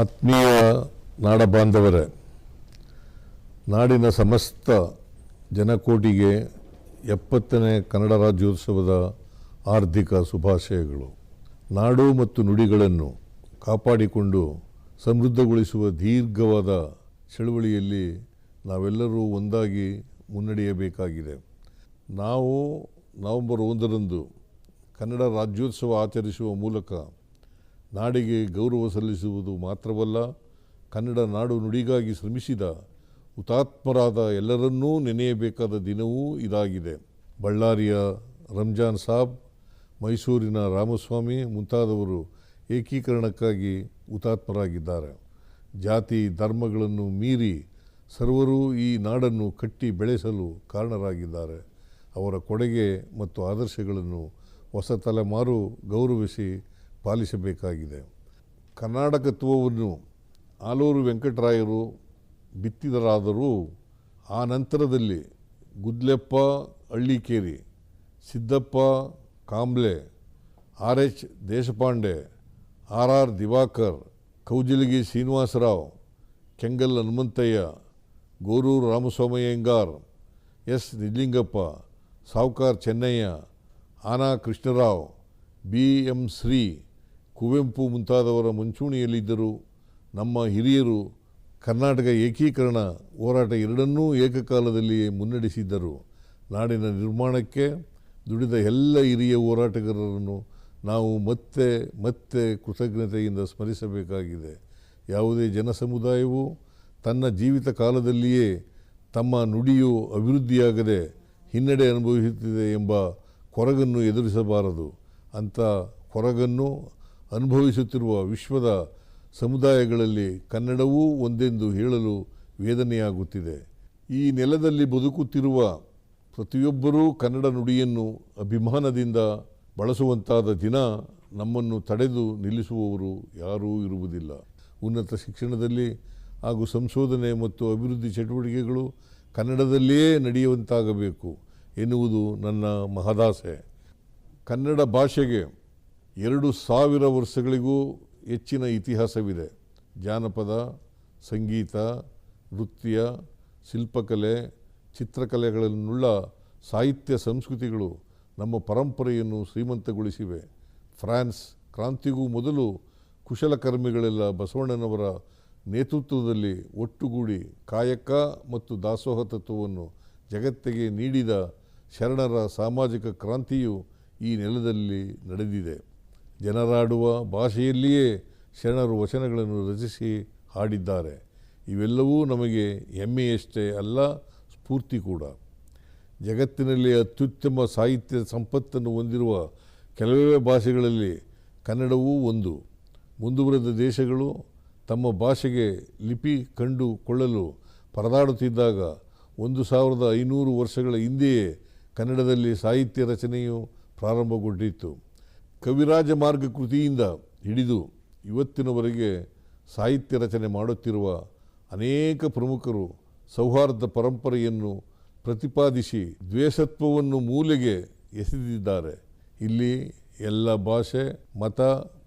ಆತ್ಮೀಯ ನಾಡ ಬಾಂಧವರೇ ನಾಡಿನ ಸಮಸ್ತ ಜನಕೋಟಿಗೆ ಎಪ್ಪತ್ತನೇ ಕನ್ನಡ ರಾಜ್ಯೋತ್ಸವದ ಆರ್ಥಿಕ ಶುಭಾಶಯಗಳು. ನಾಡು ಮತ್ತು ನುಡಿಗಳನ್ನು ಕಾಪಾಡಿಕೊಂಡು ಸಮೃದ್ಧಗೊಳಿಸುವ ದೀರ್ಘವಾದ ಚಳುವಳಿಯಲ್ಲಿ ನಾವೆಲ್ಲರೂ ಒಂದಾಗಿ ಮುನ್ನಡೆಯಬೇಕಾಗಿದೆ. ನಾವು ನವೆಂಬರ್ ಒಂದರಂದು ಕನ್ನಡ ರಾಜ್ಯೋತ್ಸವ ಆಚರಿಸುವ ಮೂಲಕ ನಾಡಿಗೆ ಗೌರವ ಸಲ್ಲಿಸುವುದು ಮಾತ್ರವಲ್ಲ, ಕನ್ನಡ ನಾಡು ನುಡಿಗಾಗಿ ಶ್ರಮಿಸಿದ ಹುತಾತ್ಮರಾದ ಎಲ್ಲರನ್ನೂ ನೆನೆಯಬೇಕಾದ ದಿನವೂ ಇದಾಗಿದೆ. ಬಳ್ಳಾರಿಯ ರಂಜಾನ್ ಸಾಬ್, ಮೈಸೂರಿನ ರಾಮಸ್ವಾಮಿ ಮುಂತಾದವರು ಏಕೀಕರಣಕ್ಕಾಗಿ ಹುತಾತ್ಮರಾಗಿದ್ದಾರೆ. ಜಾತಿ ಧರ್ಮಗಳನ್ನು ಮೀರಿ ಸರ್ವರೂ ಈ ನಾಡನ್ನು ಕಟ್ಟಿ ಬೆಳೆಸಲು ಕಾರಣರಾಗಿದ್ದಾರೆ. ಅವರ ಕೊಡುಗೆ ಮತ್ತು ಆದರ್ಶಗಳನ್ನು ಹೊಸ ತಲೆಮಾರು ಗೌರವಿಸಿ ಪಾಲಿಸಬೇಕಾಗಿದೆ. ಕರ್ನಾಟಕತ್ವವನ್ನು ಆಲೂರು ವೆಂಕಟರಾಯರು ಬಿತ್ತಿದರಾದರೂ ಆ ನಂತರದಲ್ಲಿ Gudleppa Hallikeri Siddappa, Kamble, R H Deshpande, R R Diwakar, Koujalagi Srinivasrao, Kengal Hanumanthaiah, Goruru Ramaswamy Iyengar, S Nijalingappa Sahukar Channaiah, Ana Krishnarao, B M Shri Kuvempu ಮುಂತಾದವರ ಮುಂಚೂಣಿಯಲ್ಲಿದ್ದರು ನಮ್ಮ ಹಿರಿಯರು ಕರ್ನಾಟಕ ಏಕೀಕರಣ ಹೋರಾಟ ಎರಡನ್ನೂ ಏಕಕಾಲದಲ್ಲಿಯೇ ಮುನ್ನಡೆಸಿದ್ದರು. ನಾಡಿನ ನಿರ್ಮಾಣಕ್ಕೆ ದುಡಿದ ಎಲ್ಲ ಹಿರಿಯ ಹೋರಾಟಗಾರರನ್ನು ನಾವು ಮತ್ತೆ ಮತ್ತೆ ಕೃತಜ್ಞತೆಯಿಂದ ಸ್ಮರಿಸಬೇಕಾಗಿದೆ. ಯಾವುದೇ ಜನಸಮುದಾಯವು ತನ್ನ ಜೀವಿತ ಕಾಲದಲ್ಲಿಯೇ ತಮ್ಮ ನುಡಿಯು ಅಭಿವೃದ್ಧಿಯಾಗದೆ ಹಿನ್ನಡೆ ಅನುಭವಿಸುತ್ತಿದೆ ಎಂಬ ಕೊರಗನ್ನು ಎದುರಿಸಬಾರದು. ಅಂಥ ಕೊರಗನ್ನು ಅನುಭವಿಸುತ್ತಿರುವ ವಿಶ್ವದ ಸಮುದಾಯಗಳಲ್ಲಿ ಕನ್ನಡವೂ ಒಂದೆಂದು ಹೇಳಲು ವೇದನೆಯಾಗುತ್ತಿದೆ. ಈ ನೆಲದಲ್ಲಿ ಬದುಕುತ್ತಿರುವ ಪ್ರತಿಯೊಬ್ಬರೂ ಕನ್ನಡ ನುಡಿಯನ್ನು ಅಭಿಮಾನದಿಂದ ಬಳಸುವಂತಾದ ದಿನ ನಮ್ಮನ್ನು ತಡೆದು ನಿಲ್ಲಿಸುವವರು ಯಾರೂ ಇರುವುದಿಲ್ಲ. ಉನ್ನತ ಶಿಕ್ಷಣದಲ್ಲಿ ಹಾಗೂ ಸಂಶೋಧನೆ ಮತ್ತು ಅಭಿವೃದ್ಧಿ ಚಟುವಟಿಕೆಗಳು ಕನ್ನಡದಲ್ಲಿಯೇ ನಡೆಯುವಂತಾಗಬೇಕು ಎನ್ನುವುದು ನನ್ನ ಮಹದಾಸೆ. ಕನ್ನಡ ಭಾಷೆಗೆ ಎರಡು ಸಾವಿರ ವರ್ಷಗಳಿಗೂ ಹೆಚ್ಚಿನ ಇತಿಹಾಸವಿದೆ. ಜಾನಪದ, ಸಂಗೀತ, ನೃತ್ಯ, ಶಿಲ್ಪಕಲೆ, ಚಿತ್ರಕಲೆಗಳನ್ನುಳ್ಳ ಸಾಹಿತ್ಯ ಸಂಸ್ಕೃತಿಗಳು ನಮ್ಮ ಪರಂಪರೆಯನ್ನು ಶ್ರೀಮಂತಗೊಳಿಸಿವೆ. ಫ್ರಾನ್ಸ್ ಕ್ರಾಂತಿಗೂ ಮೊದಲು ಕುಶಲಕರ್ಮಿಗಳೆಲ್ಲ ಬಸವಣ್ಣನವರ ನೇತೃತ್ವದಲ್ಲಿ ಒಟ್ಟುಗೂಡಿ ಕಾಯಕ ಮತ್ತು ದಾಸೋಹ ತತ್ವವನ್ನು ಜಗತ್ತಿಗೆ ನೀಡಿದ ಶರಣರ ಸಾಮಾಜಿಕ ಕ್ರಾಂತಿಯು ಈ ನೆಲದಲ್ಲಿ ನಡೆದಿದೆ. ಜನರಾಡುವ ಭಾಷೆಯಲ್ಲಿಯೇ ಶರಣರು ವಚನಗಳನ್ನು ರಚಿಸಿ ಹಾಡಿದ್ದಾರೆ. ಇವೆಲ್ಲವೂ ನಮಗೆ ಹೆಮ್ಮೆಯಷ್ಟೇ ಅಲ್ಲ, ಸ್ಫೂರ್ತಿ ಕೂಡ. ಜಗತ್ತಿನಲ್ಲಿ ಅತ್ಯುತ್ತಮ ಸಾಹಿತ್ಯ ಸಂಪತ್ತನ್ನು ಹೊಂದಿರುವ ಕೆಲವೇ ಭಾಷೆಗಳಲ್ಲಿ ಕನ್ನಡವೂ ಒಂದು. ಮುಂದುವರೆದ ದೇಶಗಳು ತಮ್ಮ ಭಾಷೆಗೆ ಲಿಪಿ ಕಂಡುಕೊಳ್ಳಲು ಪರದಾಡುತ್ತಿದ್ದಾಗ ಒಂದು ಸಾವಿರದ ಐನೂರು ವರ್ಷಗಳ ಹಿಂದೆಯೇ ಕನ್ನಡದಲ್ಲಿ ಸಾಹಿತ್ಯ ರಚನೆಯು ಪ್ರಾರಂಭಗೊಂಡಿತ್ತು. ಕವಿರಾಜ ಮಾರ್ಗ ಕೃತಿಯಿಂದ ಹಿಡಿದು ಇವತ್ತಿನವರೆಗೆ ಸಾಹಿತ್ಯ ರಚನೆ ಮಾಡುತ್ತಿರುವ ಅನೇಕ ಪ್ರಮುಖರು ಸೌಹಾರ್ದ ಪರಂಪರೆಯನ್ನು ಪ್ರತಿಪಾದಿಸಿ ದ್ವೇಷತ್ವವನ್ನು ಮೂಲೆಗೆ ಎಸೆದಿದ್ದಾರೆ. ಇಲ್ಲಿ ಎಲ್ಲ ಭಾಷೆ, ಮತ,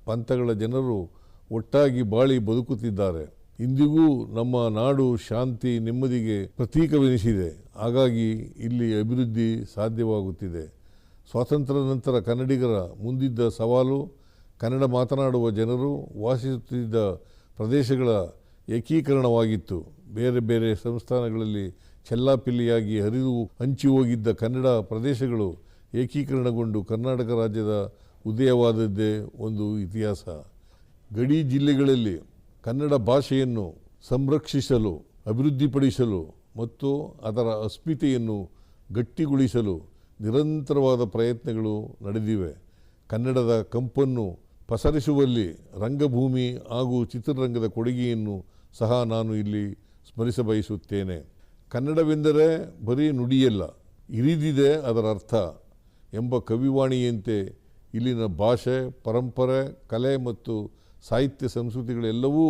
ಪಂಥಗಳ ಜನರು ಒಟ್ಟಾಗಿ ಬಾಳಿ ಬದುಕುತ್ತಿದ್ದಾರೆ. ಇಂದಿಗೂ ನಮ್ಮ ನಾಡು ಶಾಂತಿ ನೆಮ್ಮದಿಗೆ ಪ್ರತೀಕವೆನಿಸಿದೆ. ಹಾಗಾಗಿ ಇಲ್ಲಿ ಅಭಿವೃದ್ಧಿ ಸಾಧ್ಯವಾಗುತ್ತಿದೆ. ಸ್ವಾತಂತ್ರ್ಯ ನಂತರ ಕನ್ನಡಿಗರ ಮುಂದಿದ್ದ ಸವಾಲು ಕನ್ನಡ ಮಾತನಾಡುವ ಜನರು ವಾಸಿಸುತ್ತಿದ್ದ ಪ್ರದೇಶಗಳ ಏಕೀಕರಣವಾಗಿತ್ತು. ಬೇರೆ ಬೇರೆ ಸಂಸ್ಥಾನಗಳಲ್ಲಿ ಚೆಲ್ಲಾಪಿಲ್ಲಿಯಾಗಿ ಹರಿದು ಹಂಚಿ ಹೋಗಿದ್ದ ಕನ್ನಡ ಪ್ರದೇಶಗಳು ಏಕೀಕರಣಗೊಂಡು ಕರ್ನಾಟಕ ರಾಜ್ಯದ ಉದಯವಾದದ್ದೇ ಒಂದು ಇತಿಹಾಸ. ಗಡಿ ಜಿಲ್ಲೆಗಳಲ್ಲಿ ಕನ್ನಡ ಭಾಷೆಯನ್ನು ಸಂರಕ್ಷಿಸಲು, ಅಭಿವೃದ್ಧಿಪಡಿಸಲು ಮತ್ತು ಅದರ ಅಸ್ಮಿತೆಯನ್ನು ಗಟ್ಟಿಗೊಳಿಸಲು ನಿರಂತರವಾದ ಪ್ರಯತ್ನಗಳು ನಡೆದಿವೆ. ಕನ್ನಡದ ಕಂಪನ್ನು ಪಸರಿಸುವಲ್ಲಿ ರಂಗಭೂಮಿ ಹಾಗೂ ಚಿತ್ರರಂಗದ ಕೊಡುಗೆಯನ್ನು ಸಹ ನಾನು ಇಲ್ಲಿ ಸ್ಮರಿಸಬಯಸುತ್ತೇನೆ ಕನ್ನಡವೆಂದರೆ ಬರೀ ನುಡಿಯಲ್ಲ, ಇರಿದಿದೆ ಅದರ ಅರ್ಥ ಎಂಬ ಕವಿವಾಣಿಯಂತೆ ಇಲ್ಲಿನ ಭಾಷೆ, ಪರಂಪರೆ, ಕಲೆ ಮತ್ತು ಸಾಹಿತ್ಯ ಸಂಸ್ಕೃತಿಗಳೆಲ್ಲವೂ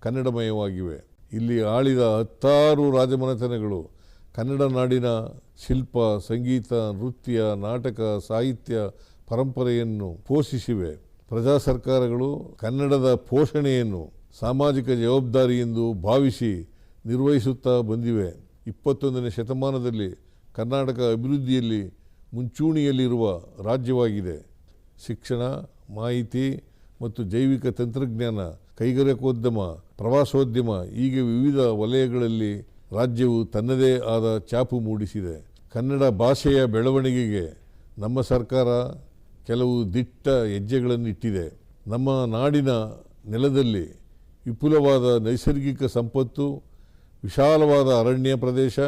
ಕನ್ನಡಮಯವಾಗಿವೆ. ಇಲ್ಲಿ ಆಳಿದ ಹತ್ತಾರು ರಾಜಮನೆತನಗಳು ಕನ್ನಡ ನಾಡಿನ ಶಿಲ್ಪ, ಸಂಗೀತ, ನೃತ್ಯ, ನಾಟಕ, ಸಾಹಿತ್ಯ ಪರಂಪರೆಯನ್ನು ಪೋಷಿಸಿವೆ. ಪ್ರಜಾ ಸರ್ಕಾರಗಳು ಕನ್ನಡದ ಪೋಷಣೆಯನ್ನು ಸಾಮಾಜಿಕ ಜವಾಬ್ದಾರಿ ಎಂದು ಭಾವಿಸಿ ನಿರ್ವಹಿಸುತ್ತಾ ಬಂದಿವೆ. ಇಪ್ಪತ್ತೊಂದನೇ ಶತಮಾನದಲ್ಲಿ ಕರ್ನಾಟಕ ಅಭಿವೃದ್ಧಿಯಲ್ಲಿ ಮುಂಚೂಣಿಯಲ್ಲಿರುವ ರಾಜ್ಯವಾಗಿದೆ. ಶಿಕ್ಷಣ, ಮಾಹಿತಿ ಮತ್ತು ಜೈವಿಕ ತಂತ್ರಜ್ಞಾನ, ಕೈಗಾರಿಕೋದ್ಯಮ, ಪ್ರವಾಸೋದ್ಯಮ, ಹೀಗೆ ವಿವಿಧ ವಲಯಗಳಲ್ಲಿ ರಾಜ್ಯವು ತನ್ನದೇ ಆದ ಛಾಪು ಮೂಡಿಸಿದೆ. ಕನ್ನಡ ಭಾಷೆಯ ಬೆಳವಣಿಗೆಗೆ ನಮ್ಮ ಸರ್ಕಾರ ಕೆಲವು ದಿಟ್ಟ ಹೆಜ್ಜೆಗಳನ್ನು ಇಟ್ಟಿದೆ ನಮ್ಮ ನಾಡಿನ ನೆಲದಲ್ಲಿ ವಿಪುಲವಾದ ನೈಸರ್ಗಿಕ ಸಂಪತ್ತು, ವಿಶಾಲವಾದ ಅರಣ್ಯ ಪ್ರದೇಶ,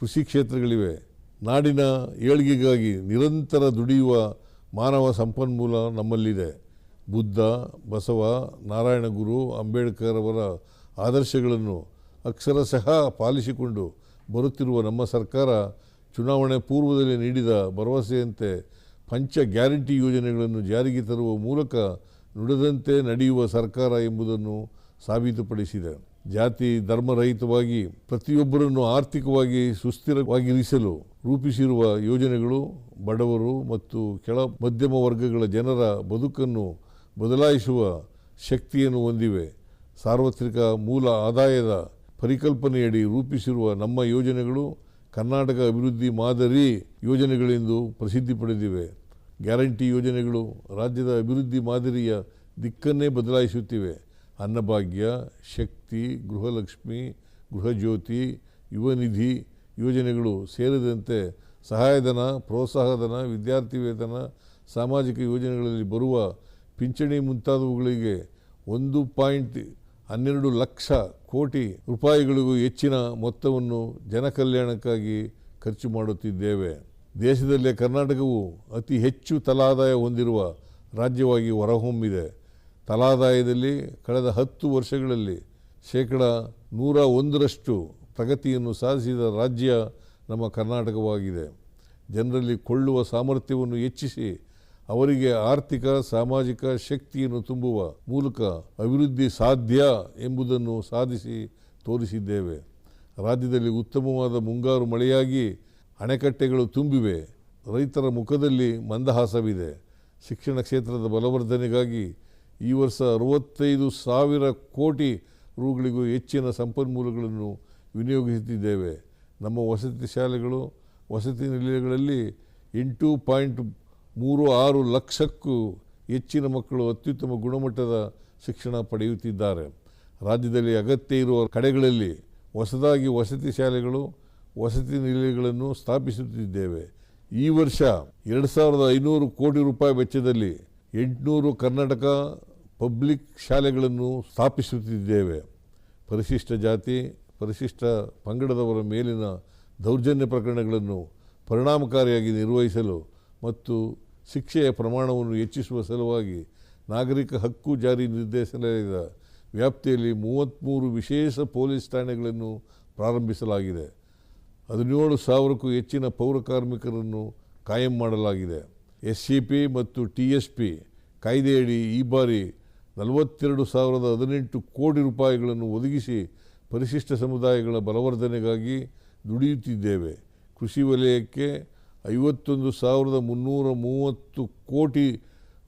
ಕೃಷಿ ಕ್ಷೇತ್ರಗಳಿವೆ. ನಾಡಿನ ಏಳ್ಗೆಗಾಗಿ ನಿರಂತರ ದುಡಿಯುವ ಮಾನವ ಸಂಪನ್ಮೂಲ ನಮ್ಮಲ್ಲಿದೆ. ಬುದ್ಧ, ಬಸವ ನಾರಾಯಣ ಗುರು ಅಂಬೇಡ್ಕರ್ ಅವರ ಆದರ್ಶಗಳನ್ನು ಅಕ್ಷರಶಃ ಪಾಲಿಸಿಕೊಂಡು ಬರುತ್ತಿರುವ ನಮ್ಮ ಸರ್ಕಾರ ಚುನಾವಣೆ ಪೂರ್ವದಲ್ಲಿ ನೀಡಿದ ಭರವಸೆಯಂತೆ ಪಂಚ ಗ್ಯಾರಂಟಿ ಯೋಜನೆಗಳನ್ನು ಜಾರಿಗೆ ತರುವ ಮೂಲಕ ನುಡಿದಂತೆ ನಡೆಯುವ ಸರ್ಕಾರ ಎಂಬುದನ್ನು ಸಾಬೀತುಪಡಿಸಿದೆ. ಜಾತಿ ಧರ್ಮರಹಿತವಾಗಿ ಪ್ರತಿಯೊಬ್ಬರನ್ನು ಆರ್ಥಿಕವಾಗಿ ಸುಸ್ಥಿರವಾಗಿರಿಸಲು ರೂಪಿಸಿರುವ ಯೋಜನೆಗಳು ಬಡವರು ಮತ್ತು ಕೆಳ ಮಧ್ಯಮ ವರ್ಗಗಳ ಜನರ ಬದುಕನ್ನು ಬದಲಾಯಿಸುವ ಶಕ್ತಿಯನ್ನು ಹೊಂದಿವೆ. ಸಾರ್ವತ್ರಿಕ ಮೂಲ ಆದಾಯದ ಪರಿಕಲ್ಪನೆಯಡಿ ರೂಪಿಸಿರುವ ನಮ್ಮ ಯೋಜನೆಗಳು ಕರ್ನಾಟಕ ಅಭಿವೃದ್ಧಿ ಮಾದರಿ ಯೋಜನೆಗಳೆಂದು ಪ್ರಸಿದ್ಧಿ ಪಡೆದಿವೆ. ಗ್ಯಾರಂಟಿ ಯೋಜನೆಗಳು ರಾಜ್ಯದ ಅಭಿವೃದ್ಧಿ ಮಾದರಿಯ ದಿಕ್ಕನ್ನೇ ಬದಲಾಯಿಸುತ್ತಿವೆ. ಅನ್ನಭಾಗ್ಯ, ಶಕ್ತಿ, ಗೃಹಲಕ್ಷ್ಮಿ, ಗೃಹಜ್ಯೋತಿ, ಯುವನಿಧಿ ಯೋಜನೆಗಳು ಸೇರಿದಂತೆ ಸಹಾಯಧನ, ಪ್ರೋತ್ಸಾಹಧನ ವಿದ್ಯಾರ್ಥಿ ವೇತನ ಸಾಮಾಜಿಕ ಯೋಜನೆಗಳಲ್ಲಿ ಬರುವ ಪಿಂಚಣಿ ಮುಂತಾದವುಗಳಿಗೆ ಒಂದು ಪಾಯಿಂಟ್ ಹನ್ನೆರಡು ಲಕ್ಷ ಕೋಟಿ ರೂಪಾಯಿಗಳಿಗೂ ಹೆಚ್ಚಿನ ಮೊತ್ತವನ್ನು ಜನಕಲ್ಯಾಣಕ್ಕಾಗಿ ಖರ್ಚು ಮಾಡುತ್ತಿದ್ದೇವೆ. ದೇಶದಲ್ಲೇ ಕರ್ನಾಟಕವು ಅತಿ ಹೆಚ್ಚು ತಲಾದಾಯ ಹೊಂದಿರುವ ರಾಜ್ಯವಾಗಿ ಹೊರಹೊಮ್ಮಿದೆ. ತಲಾದಾಯದಲ್ಲಿ ಕಳೆದ ಹತ್ತು ವರ್ಷಗಳಲ್ಲಿ ಶೇಕಡ ನೂರ ಒಂದರಷ್ಟು ಪ್ರಗತಿಯನ್ನು ಸಾಧಿಸಿದ ರಾಜ್ಯ ನಮ್ಮ ಕರ್ನಾಟಕವಾಗಿದೆ. ಜನರಲ್ಲಿ ಕೊಳ್ಳುವ ಸಾಮರ್ಥ್ಯವನ್ನು ಹೆಚ್ಚಿಸಿ ಅವರಿಗೆ ಆರ್ಥಿಕ, ಸಾಮಾಜಿಕ ಶಕ್ತಿಯನ್ನು ತುಂಬುವ ಮೂಲಕ ಅಭಿವೃದ್ಧಿ ಸಾಧ್ಯ ಎಂಬುದನ್ನು ಸಾಧಿಸಿ ತೋರಿಸಿದ್ದೇವೆ. ರಾಜ್ಯದಲ್ಲಿ ಉತ್ತಮವಾದ ಮುಂಗಾರು ಮಳೆಯಾಗಿ ಅಣೆಕಟ್ಟೆಗಳು ತುಂಬಿವೆ. ರೈತರ ಮುಖದಲ್ಲಿ ಮಂದಹಾಸವಿದೆ. ಶಿಕ್ಷಣ ಕ್ಷೇತ್ರದ ಬಲವರ್ಧನೆಗಾಗಿ ಈ ವರ್ಷ ಅರವತ್ತೈದು ಸಾವಿರ ಕೋಟಿ ರುಗಳಿಗೂ ಹೆಚ್ಚಿನ ಸಂಪನ್ಮೂಲಗಳನ್ನು ವಿನಿಯೋಗಿಸುತ್ತಿದ್ದೇವೆ. ನಮ್ಮ ವಸತಿ ಶಾಲೆಗಳು, ವಸತಿ ನಿಲಯಗಳಲ್ಲಿ ಎಂಟು ಪಾಯಿಂಟ್ ಮೂರು ಆರು ಲಕ್ಷಕ್ಕೂ ಹೆಚ್ಚಿನ ಮಕ್ಕಳು ಅತ್ಯುತ್ತಮ ಗುಣಮಟ್ಟದ ಶಿಕ್ಷಣ ಪಡೆಯುತ್ತಿದ್ದಾರೆ. ರಾಜ್ಯದಲ್ಲಿ ಅಗತ್ಯ ಇರುವ ಕಡೆಗಳಲ್ಲಿ ಹೊಸದಾಗಿ ವಸತಿ ಶಾಲೆಗಳು, ವಸತಿ ನಿಲಯಗಳನ್ನು ಸ್ಥಾಪಿಸುತ್ತಿದ್ದೇವೆ. ಈ ವರ್ಷ ಎರಡು ಸಾವಿರದ ಐನೂರು ಕೋಟಿ ರೂಪಾಯಿ ವೆಚ್ಚದಲ್ಲಿ ಎಂಟುನೂರು ಕರ್ನಾಟಕ ಪಬ್ಲಿಕ್ ಶಾಲೆಗಳನ್ನು ಸ್ಥಾಪಿಸುತ್ತಿದ್ದೇವೆ. ಪರಿಶಿಷ್ಟ ಜಾತಿ, ಪರಿಶಿಷ್ಟ ಪಂಗಡದವರ ಮೇಲಿನ ದೌರ್ಜನ್ಯ ಪ್ರಕರಣಗಳನ್ನು ಪರಿಣಾಮಕಾರಿಯಾಗಿ ನಿರ್ವಹಿಸಲು ಮತ್ತು ಶಿಕ್ಷೆಯ ಪ್ರಮಾಣವನ್ನು ಹೆಚ್ಚಿಸುವ ಸಲುವಾಗಿ ನಾಗರಿಕ ಹಕ್ಕು ಜಾರಿ ನಿರ್ದೇಶನಾಲಯದ ವ್ಯಾಪ್ತಿಯಲ್ಲಿ ಮೂವತ್ತ್ಮೂರು ವಿಶೇಷ ಪೊಲೀಸ್ ಠಾಣೆಗಳನ್ನು ಪ್ರಾರಂಭಿಸಲಾಗಿದೆ. ಹದಿನೇಳು ಸಾವಿರಕ್ಕೂ ಹೆಚ್ಚಿನ ಪೌರ ಕಾರ್ಮಿಕರನ್ನು ಕಾಯಂ ಮಾಡಲಾಗಿದೆ. ಎಸ್ ಸಿ ಪಿ ಮತ್ತು ಟಿ ಎಸ್ ಪಿ ಕಾಯ್ದೆಯಡಿ ಈ ಬಾರಿ ನಲವತ್ತೆರಡು ಸಾವಿರದ ಹದಿನೆಂಟು ಕೋಟಿ ರೂಪಾಯಿಗಳನ್ನು ಒದಗಿಸಿ ಪರಿಶಿಷ್ಟ ಸಮುದಾಯಗಳ ಬಲವರ್ಧನೆಗಾಗಿ ದುಡಿಯುತ್ತಿದ್ದೇವೆ. ಕೃಷಿ ವಲಯಕ್ಕೆ ಐವತ್ತೊಂದು ಸಾವಿರದ ಮುನ್ನೂರ ಮೂವತ್ತು ಕೋಟಿ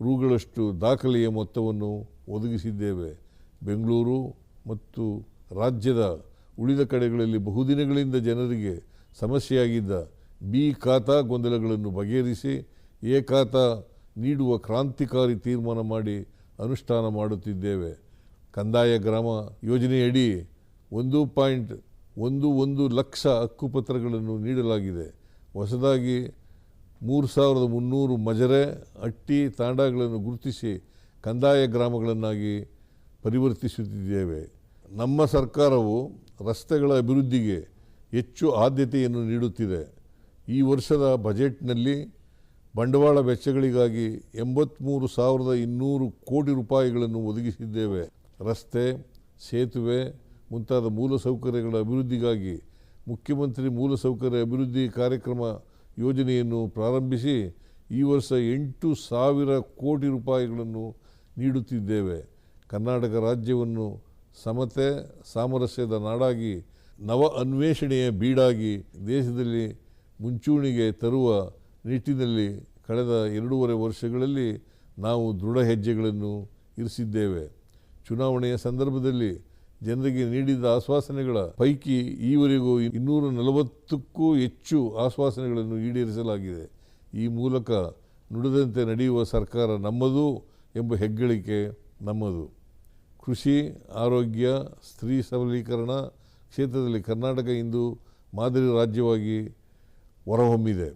ರುಗಳಷ್ಟು ದಾಖಲೆಯ ಮೊತ್ತವನ್ನು ಒದಗಿಸಿದ್ದೇವೆ. ಬೆಂಗಳೂರು ಮತ್ತು ರಾಜ್ಯದ ಉಳಿದ ಕಡೆಗಳಲ್ಲಿ ಬಹುದಿನಗಳಿಂದ ಜನರಿಗೆ ಸಮಸ್ಯೆಯಾಗಿದ್ದ ಬಿ ಖಾತಾ ಗೊಂದಲಗಳನ್ನು ಬಗೆಹರಿಸಿ, ಎ ಖಾತಾ ನೀಡುವ ಕ್ರಾಂತಿಕಾರಿ ತೀರ್ಮಾನ ಮಾಡಿ ಅನುಷ್ಠಾನ ಮಾಡುತ್ತಿದ್ದೇವೆ. ಕಂದಾಯ ಗ್ರಾಮ ಯೋಜನೆಯಡಿ ಒಂದು ಪಾಯಿಂಟ್ ಒಂದು ಒಂದು ಲಕ್ಷ ಹಕ್ಕುಪತ್ರಗಳನ್ನು ನೀಡಲಾಗಿದೆ. ಹೊಸದಾಗಿ ಮೂರು ಸಾವಿರದ ಮುನ್ನೂರು ಮಜರೆ ಅಟ್ಟಿ ತಾಂಡಗಳನ್ನು ಗುರುತಿಸಿ ಕಂದಾಯ ಗ್ರಾಮಗಳನ್ನಾಗಿ ಪರಿವರ್ತಿಸುತ್ತಿದ್ದೇವೆ. ನಮ್ಮ ಸರ್ಕಾರವು ರಸ್ತೆಗಳ ಅಭಿವೃದ್ಧಿಗೆ ಹೆಚ್ಚು ಆದ್ಯತೆಯನ್ನು ನೀಡುತ್ತಿದೆ. ಈ ವರ್ಷದ ಬಜೆಟ್ನಲ್ಲಿ ಬಂಡವಾಳ ವೆಚ್ಚಗಳಿಗಾಗಿ ಎಂಬತ್ತ್ಮೂರು ಸಾವಿರದ ಇನ್ನೂರು ಕೋಟಿ ರೂಪಾಯಿಗಳನ್ನು ಒದಗಿಸಿದ್ದೇವೆ. ರಸ್ತೆ, ಸೇತುವೆ ಮುಂತಾದ ಮೂಲಸೌಕರ್ಯಗಳ ಅಭಿವೃದ್ಧಿಗಾಗಿ ಮುಖ್ಯಮಂತ್ರಿ ಮೂಲಸೌಕರ್ಯ ಅಭಿವೃದ್ಧಿ ಕಾರ್ಯಕ್ರಮ ಯೋಜನೆಯನ್ನು ಪ್ರಾರಂಭಿಸಿ ಈ ವರ್ಷ ಎಂಟು ಸಾವಿರ ಕೋಟಿ ರೂಪಾಯಿಗಳನ್ನು ನೀಡುತ್ತಿದ್ದೇವೆ. ಕರ್ನಾಟಕ ರಾಜ್ಯವನ್ನು ಸಮತೆ, ಸಾಮರಸ್ಯದ ನಾಡಾಗಿ, ನವ ಅನ್ವೇಷಣೆಯ ಬೀಡಾಗಿ ದೇಶದಲ್ಲಿ ಮುಂಚೂಣಿಗೆ ತರುವ ನಿಟ್ಟಿನಲ್ಲಿ ಕಳೆದ ಎರಡೂವರೆ ವರ್ಷಗಳಲ್ಲಿ ನಾವು ದೃಢ ಹೆಜ್ಜೆಗಳನ್ನು ಇರಿಸಿದ್ದೇವೆ. ಚುನಾವಣೆಯ ಸಂದರ್ಭದಲ್ಲಿ ಜನರಿಗೆ ನೀಡಿದ ಆಶ್ವಾಸನೆಗಳ ಪೈಕಿ ಈವರೆಗೂ ಇನ್ನೂರ ನಲವತ್ತಕ್ಕೂ ಹೆಚ್ಚು ಆಶ್ವಾಸನೆಗಳನ್ನು ಈಡೇರಿಸಲಾಗಿದೆ. ಈ ಮೂಲಕ ನುಡಿದಂತೆ ನಡೆಯುವ ಸರ್ಕಾರ ನಮ್ಮದು ಎಂಬ ಹೆಗ್ಗಳಿಕೆ ನಮ್ಮದು. ಕೃಷಿ, ಆರೋಗ್ಯ, ಸ್ತ್ರೀ ಸಬಲೀಕರಣ ಕ್ಷೇತ್ರದಲ್ಲಿ ಕರ್ನಾಟಕ ಇಂದು ಮಾದರಿ ರಾಜ್ಯವಾಗಿ ಹೊರಹೊಮ್ಮಿದೆ.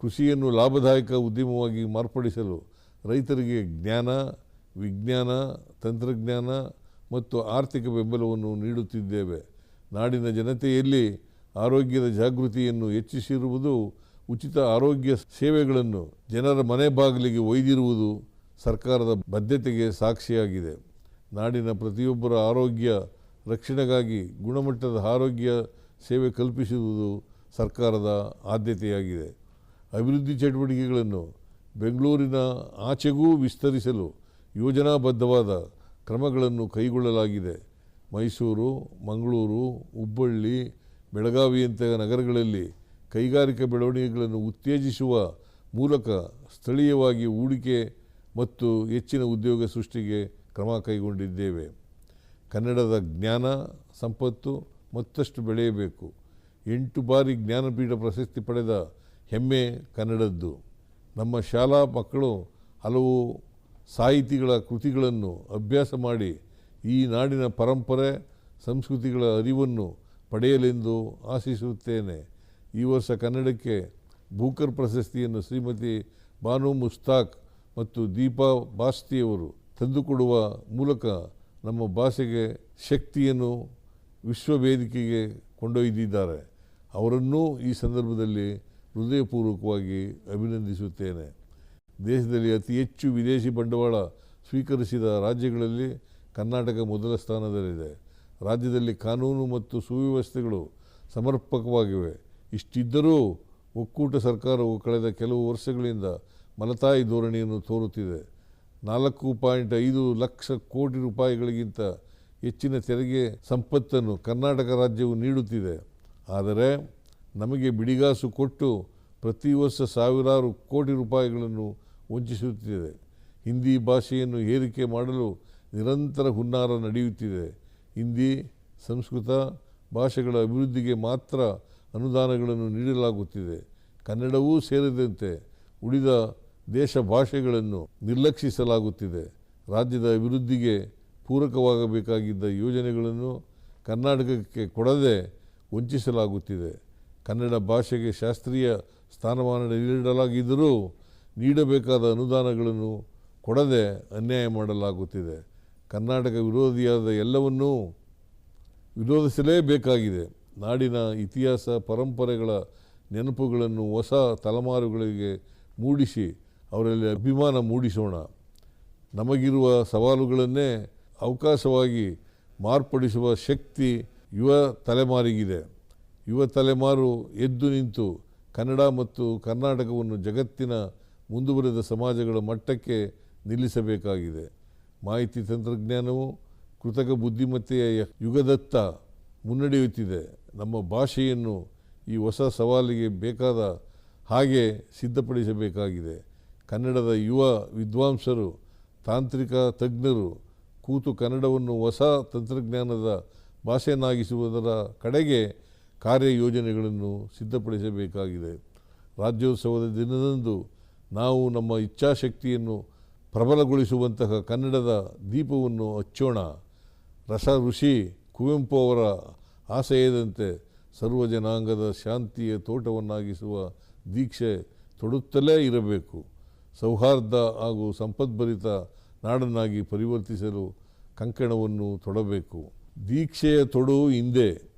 ಕೃಷಿಯನ್ನು ಲಾಭದಾಯಕ ಉದ್ಯಮವಾಗಿ ಮಾರ್ಪಡಿಸಲು ರೈತರಿಗೆ ಜ್ಞಾನ, ವಿಜ್ಞಾನ, ತಂತ್ರಜ್ಞಾನ ಮತ್ತು ಆರ್ಥಿಕ ಬೆಂಬಲವನ್ನು ನೀಡುತ್ತಿದ್ದೇವೆ. ನಾಡಿನ ಜನತೆಯಲ್ಲಿ ಆರೋಗ್ಯದ ಜಾಗೃತಿಯನ್ನು ಹೆಚ್ಚಿಸಿರುವುದು, ಉಚಿತ ಆರೋಗ್ಯ ಸೇವೆಗಳನ್ನು ಜನರ ಮನೆ ಬಾಗಿಲಿಗೆ ಒಯ್ದಿರುವುದು ಸರ್ಕಾರದ ಬದ್ಧತೆಗೆ ಸಾಕ್ಷಿಯಾಗಿದೆ. ನಾಡಿನ ಪ್ರತಿಯೊಬ್ಬರ ಆರೋಗ್ಯ ರಕ್ಷಣೆಗಾಗಿ ಗುಣಮಟ್ಟದ ಆರೋಗ್ಯ ಸೇವೆ ಕಲ್ಪಿಸುವುದು ಸರ್ಕಾರದ ಆದ್ಯತೆಯಾಗಿದೆ. ಅಭಿವೃದ್ಧಿ ಚಟುವಟಿಕೆಗಳನ್ನು ಬೆಂಗಳೂರಿನ ಆಚೆಗೂ ವಿಸ್ತರಿಸಲು ಯೋಜನಾಬದ್ಧವಾದ ಕ್ರಮಗಳನ್ನು ಕೈಗೊಳ್ಳಲಾಗಿದೆ. ಮೈಸೂರು, ಮಂಗಳೂರು, ಹುಬ್ಬಳ್ಳಿ ಬೆಳಗಾವಿಯಂತಹ ನಗರಗಳಲ್ಲಿ ಕೈಗಾರಿಕಾ ಬೆಳವಣಿಗೆಗಳನ್ನು ಉತ್ತೇಜಿಸುವ ಮೂಲಕ ಸ್ಥಳೀಯವಾಗಿ ಹೂಡಿಕೆ ಮತ್ತು ಹೆಚ್ಚಿನ ಉದ್ಯೋಗ ಸೃಷ್ಟಿಗೆ ಕ್ರಮ ಕೈಗೊಂಡಿದ್ದೇವೆ. ಕನ್ನಡದ ಜ್ಞಾನ, ಸಂಪತ್ತು ಮತ್ತಷ್ಟು ಬೆಳೆಯಬೇಕು. ಎಂಟು ಬಾರಿ ಜ್ಞಾನಪೀಠ ಪ್ರಶಸ್ತಿ ಪಡೆದ ಹೆಮ್ಮೆ ಕನ್ನಡದ್ದು. ನಮ್ಮ ಶಾಲಾ ಮಕ್ಕಳು ಹಲವು ಸಾಹಿತಿಗಳ ಕೃತಿಗಳನ್ನು ಅಭ್ಯಾಸ ಮಾಡಿ ಈ ನಾಡಿನ ಪರಂಪರೆ, ಸಂಸ್ಕೃತಿಗಳ ಅರಿವನ್ನು ಪಡೆಯಲೆಂದು ಆಶಿಸುತ್ತೇನೆ. ಈ ವರ್ಷ ಕನ್ನಡಕ್ಕೆ ಭೂಕರ್ ಪ್ರಶಸ್ತಿಯನ್ನು ಶ್ರೀಮತಿ ಬಾನು ಮುಸ್ತಾಕ್ ಮತ್ತು ದೀಪಾ ಬಾಸ್ತಿಯವರು ತಂದುಕೊಡುವ ಮೂಲಕ ನಮ್ಮ ಭಾಷೆಗೆ ಶಕ್ತಿಯನ್ನು ವಿಶ್ವ ವೇದಿಕೆಗೆ ಕೊಂಡೊಯ್ದಿದ್ದಾರೆ. ಅವರನ್ನೂ ಈ ಸಂದರ್ಭದಲ್ಲಿ ಹೃದಯಪೂರ್ವಕವಾಗಿ ಅಭಿನಂದಿಸುತ್ತೇನೆ. ದೇಶದಲ್ಲಿ ಅತಿ ಹೆಚ್ಚು ವಿದೇಶಿ ಬಂಡವಾಳ ಸ್ವೀಕರಿಸಿದ ರಾಜ್ಯಗಳಲ್ಲಿ ಕರ್ನಾಟಕ ಮೊದಲ ಸ್ಥಾನದಲ್ಲಿದೆ. ರಾಜ್ಯದಲ್ಲಿ ಕಾನೂನು ಮತ್ತು ಸುವ್ಯವಸ್ಥೆಗಳು ಸಮರ್ಪಕವಾಗಿವೆ. ಇಷ್ಟಿದ್ದರೂ ಒಕ್ಕೂಟ ಸರ್ಕಾರವು ಕಳೆದ ಕೆಲವು ವರ್ಷಗಳಿಂದ ಮಲತಾಯಿ ಧೋರಣೆಯನ್ನು ತೋರುತ್ತಿದೆ. ನಾಲ್ಕು ಪಾಯಿಂಟ್ ಐದು ಲಕ್ಷ ಕೋಟಿ ರೂಪಾಯಿಗಳಿಗಿಂತ ಹೆಚ್ಚಿನ ತೆರಿಗೆ ಸಂಪತ್ತನ್ನು ಕರ್ನಾಟಕ ರಾಜ್ಯವು ನೀಡುತ್ತಿದೆ. ಆದರೆ ನಮಗೆ ಬಿಡಿಗಾಸು ಕೊಟ್ಟು ಪ್ರತಿ ವರ್ಷ ಸಾವಿರಾರು ಕೋಟಿ ರೂಪಾಯಿಗಳನ್ನು ವಂಚಿಸುತ್ತಿದೆ ಹಿಂದಿ ಭಾಷೆಯನ್ನು ಏರಿಕೆ ಮಾಡಲು ನಿರಂತರ ಹುನ್ನಾರ ನಡೆಯುತ್ತಿದೆ. ಹಿಂದಿ, ಸಂಸ್ಕೃತ ಭಾಷೆಗಳ ಅಭಿವೃದ್ಧಿಗೆ ಮಾತ್ರ ಅನುದಾನಗಳನ್ನು ನೀಡಲಾಗುತ್ತಿದೆ. ಕನ್ನಡವೂ ಸೇರಿದಂತೆ ಉಳಿದ ದೇಶ ಭಾಷೆಗಳನ್ನು ನಿರ್ಲಕ್ಷಿಸಲಾಗುತ್ತಿದೆ. ರಾಜ್ಯದ ಅಭಿವೃದ್ಧಿಗೆ ಪೂರಕವಾಗಬೇಕಾಗಿದ್ದ ಯೋಜನೆಗಳನ್ನು ಕರ್ನಾಟಕಕ್ಕೆ ಕೊಡದೆ ವಂಚಿಸಲಾಗುತ್ತಿದೆ. ಕನ್ನಡ ಭಾಷೆಗೆ ಶಾಸ್ತ್ರೀಯ ಸ್ಥಾನಮಾನ ನೀಡಲಾಗಿದ್ದರೂ ನೀಡಬೇಕಾದ ಅನುದಾನಗಳನ್ನು ಕೊಡದೆ ಅನ್ಯಾಯ ಮಾಡಲಾಗುತ್ತಿದೆ. ಕರ್ನಾಟಕ ವಿರೋಧಿಯಾದ ಎಲ್ಲವನ್ನೂ ವಿರೋಧಿಸಲೇಬೇಕಾಗಿದೆ. ನಾಡಿನ ಇತಿಹಾಸ, ಪರಂಪರೆಗಳ ನೆನಪುಗಳನ್ನು ಹೊಸ ತಲೆಮಾರುಗಳಿಗೆ ಮೂಡಿಸಿ ಅವರಲ್ಲಿ ಅಭಿಮಾನ ಮೂಡಿಸೋಣ. ನಮಗಿರುವ ಸವಾಲುಗಳನ್ನೇ ಅವಕಾಶವಾಗಿ ಮಾರ್ಪಡಿಸುವ ಶಕ್ತಿ ಯುವ ತಲೆಮಾರಿಗಿದೆ. ಯುವ ತಲೆಮಾರು ಎದ್ದು ನಿಂತು ಕನ್ನಡ ಮತ್ತು ಕರ್ನಾಟಕವನ್ನು ಜಗತ್ತಿನ ಮುಂದುವರೆದ ಸಮಾಜಗಳ ಮಟ್ಟಕ್ಕೆ ನಿಲ್ಲಿಸಬೇಕಾಗಿದೆ. ಮಾಹಿತಿ ತಂತ್ರಜ್ಞಾನವು ಕೃತಕ ಬುದ್ಧಿಮತ್ತೆಯ ಯುಗದತ್ತ ಮುನ್ನಡೆಯುತ್ತಿದೆ ನಮ್ಮ ಭಾಷೆಯನ್ನು ಈ ಹೊಸ ಸವಾಲಿಗೆ ಬೇಕಾದ ಹಾಗೆ ಸಿದ್ಧಪಡಿಸಬೇಕಾಗಿದೆ. ಕನ್ನಡದ ಯುವ ವಿದ್ವಾಂಸರು, ತಾಂತ್ರಿಕ ತಜ್ಞರು ಕೂತು ಕನ್ನಡವನ್ನು ಹೊಸ ತಂತ್ರಜ್ಞಾನದ ಭಾಷೆಯನ್ನಾಗಿಸುವುದರ ಕಡೆಗೆ ಕಾರ್ಯಯೋಜನೆಗಳನ್ನು ಸಿದ್ಧಪಡಿಸಬೇಕಾಗಿದೆ. ರಾಜ್ಯೋತ್ಸವದ ದಿನದಂದು ನಾವು ನಮ್ಮ ಇಚ್ಛಾಶಕ್ತಿಯನ್ನು ಪ್ರಬಲಗೊಳಿಸುವಂತಹ ಕನ್ನಡದ ದೀಪವನ್ನು ಹಚ್ಚೋಣ. ರಸ ಋಷಿ ಕುವೆಂಪು ಅವರ ಆಶಯದಂತೆ ಸರ್ವ ಜನಾಂಗದ ಶಾಂತಿಯ ತೋಟವನ್ನಾಗಿಸುವ ದೀಕ್ಷೆ ತೊಡುತ್ತಲೇ ಇರಬೇಕು. ಸೌಹಾರ್ದ ಹಾಗೂ ಸಂಪದ್ಭರಿತ ನಾಡನ್ನಾಗಿ ಪರಿವರ್ತಿಸಲು ಕಂಕಣವನ್ನು ತೊಡಬೇಕು. ದೀಕ್ಷೆಯ ತೊಡು ಹಿಂದೆ,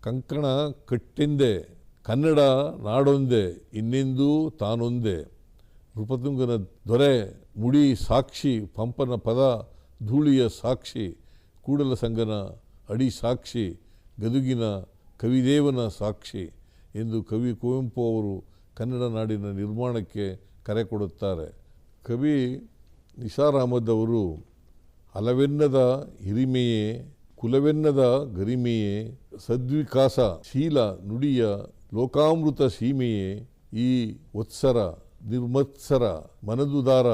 ಕಂಕಣ ಕಟ್ಟಿಂದೆ, ಕನ್ನಡ ನಾಡೊಂದೇ, ಇನ್ನೆಂದೂ ತಾನೊಂದೇ. ನೃಪತುಂಗನ ದೊರೆ, ಮುಡಿ, ಸಾಕ್ಷಿ, ಪಂಪನ ಪದ, ಧೂಳಿಯ ಸಾಕ್ಷಿ, ಕೂಡಲ ಸಂಗನ ಅಡಿ ಸಾಕ್ಷಿ, ಗದುಗಿನ ಕವಿದೇವನ ಸಾಕ್ಷಿ ಎಂದು ಕವಿ ಕುವೆಂಪು ಅವರು ಕನ್ನಡ ನಾಡಿನ ನಿರ್ಮಾಣಕ್ಕೆ ಕರೆ ಕೊಡುತ್ತಾರೆ. ಕವಿ ನಿಸಾರ್ ಅಹಮದ್ ಅವರು ಹಲವೆನ್ನದ ಹಿರಿಮೆಯೇ, ಕುಲವೆನ್ನದ ಗರಿಮೆಯೇ, ಸದ್ವಿಕಾಸ, ಶೀಲ ನುಡಿಯ ಲೋಕಾಮೃತ ಸೀಮೆಯೇ, ಈ ವತ್ಸರ ನಿರ್ಮತ್ಸರ, ಮನದುದಾರ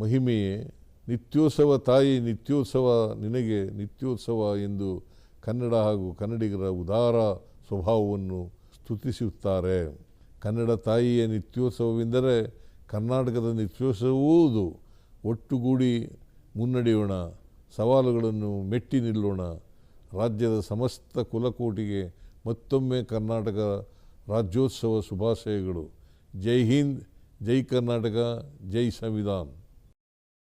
ಮಹಿಮೆಯೇ, ನಿತ್ಯೋತ್ಸವ ತಾಯಿ, ನಿತ್ಯೋತ್ಸವ ನಿನಗೆ ನಿತ್ಯೋತ್ಸವ ಎಂದು ಕನ್ನಡ ಹಾಗೂ ಕನ್ನಡಿಗರ ಉದಾರ ಸ್ವಭಾವವನ್ನು ಸ್ತುತಿಸುತ್ತಾರೆ. ಕನ್ನಡ ತಾಯಿಯ ನಿತ್ಯೋತ್ಸವವೆಂದರೆ ಕರ್ನಾಟಕದ ನಿತ್ಯೋತ್ಸವವೂ ಒಟ್ಟುಗೂಡಿ ಮುನ್ನಡೆಯೋಣ, ಸವಾಲುಗಳನ್ನು ಮೆಟ್ಟಿ ನಿಲ್ಲೋಣ. ರಾಜ್ಯದ ಸಮಸ್ತ ಕುಲಕೋಟಿಗೆ ಮತ್ತೊಮ್ಮೆ ಕರ್ನಾಟಕ ರಾಜ್ಯೋತ್ಸವ ಶುಭಾಶಯಗಳು. ಜೈ ಹಿಂದ್. ಜೈ ಕರ್ನಾಟಕ ಜೈ ಸಂವಿಧಾನ್